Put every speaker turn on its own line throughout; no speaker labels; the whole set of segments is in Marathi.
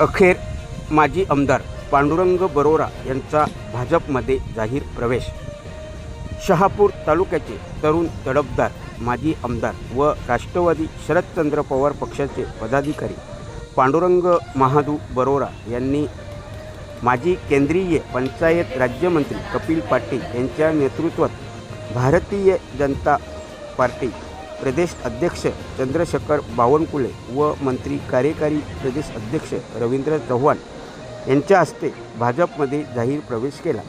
अखेर माजी आमदार पांडुरंग बरोरा यांचा भाजपमध्ये जाहीर प्रवेश. शहापूर तालुक्याचे तरुण तडफदार माजी आमदार व राष्ट्रवादी शरदचंद्र पवार पक्षाचे पदाधिकारी पांडुरंग महादू बरोरा यांनी माजी केंद्रीय पंचायत राज्यमंत्री कपिल पाटील यांच्या नेतृत्वात भारतीय जनता पार्टी प्रदेश अध्यक्ष चंद्रशेखर बावनकुळे व मंत्री कार्यकारी प्रदेश अध्यक्ष रवींद्र चव्हाण यांच्या हस्ते भाजपमध्ये जाहीर प्रवेश केला.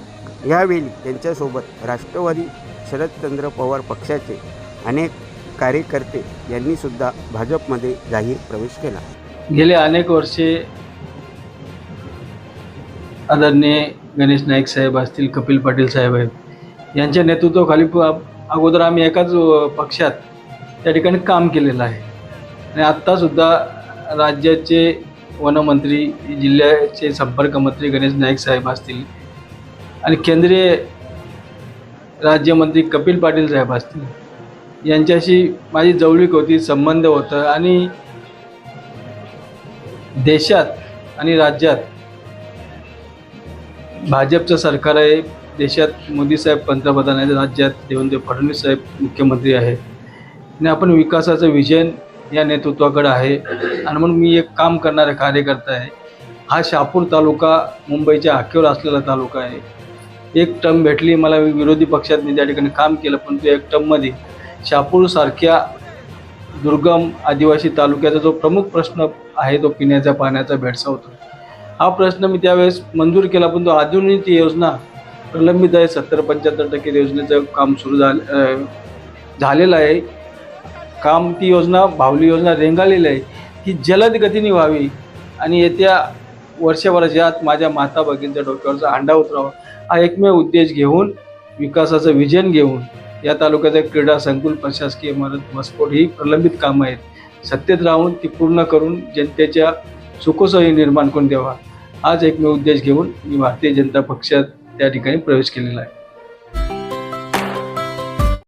यावेळी त्यांच्यासोबत राष्ट्रवादी शरदचंद्र पवार पक्षाचे अनेक कार्यकर्ते यांनीसुद्धा भाजपमध्ये जाहीर प्रवेश केला.
गेले अनेक वर्षे आदरणीय गणेश नाईक साहेब असतील कपिल पाटील साहेब आहेत यांच्या नेतृत्वाखाली अगोदर आम्ही एकाच पक्षात त्या ठिकाणी काम केलेलं आहे. आणि आत्तासुद्धा राज्याचे वनमंत्री जिल्ह्याचे संपर्क मंत्री गणेश नाईक साहेब असतील आणि केंद्रीय राज्यमंत्री कपिल पाटील साहेब असतील यांच्याशी माझी जवळीक होती संबंध होतं आणि देशात आणि राज्यात भाजपचं सरकार आहे. देशात मोदी साहेब पंतप्रधान आहेत. राज्यात देवेंद्र फडणवीस साहेब मुख्यमंत्री आहेत. आणि आपण विकासाचं विजन या नेतृत्वाकडे आहे. आणि म्हणून मी एक काम करणारा कार्यकर्ता आहे. हा शहापूर तालुका मुंबईच्या हाकेवर असलेला तालुका आहे. एक टर्म भेटली मला विरोधी पक्षात मी त्या ठिकाणी काम केलं पण तो एक टर्ममध्ये शहापूरसारख्या दुर्गम आदिवासी तालुक्याचा जो प्रमुख प्रश्न आहे तो पिण्याच्या पाण्याचा भेडसावतो हा प्रश्न मी त्यावेळेस मंजूर केला पण तो अजूनही ती योजना प्रलंबित आहे. सत्तर पंच्याहत्तर टक्के योजनेचं काम सुरू झालं झालेलं आहे. काम ती योजना भावली योजना रेंगाळलेली आहे ती जलद गतीने व्हावी. आणि येत्या वर्षभराच्या आत माझ्या माता भगिनीच्या डोक्यावरचा अंडा उतरावा हा एकमेव उद्देश घेऊन विकासाचं विजन घेऊन या तालुक्याचं क्रीडा संकुल प्रशासकीय इमारत मस्फोट ही प्रलंबित कामं आहेत. सत्तेत राहून ती पूर्ण करून जनतेच्या सुखोसही निर्माण करून द्यावा. हाच एकमेव उद्देश घेऊन मी भारतीय जनता पक्षात त्या ठिकाणी प्रवेश केलेला आहे.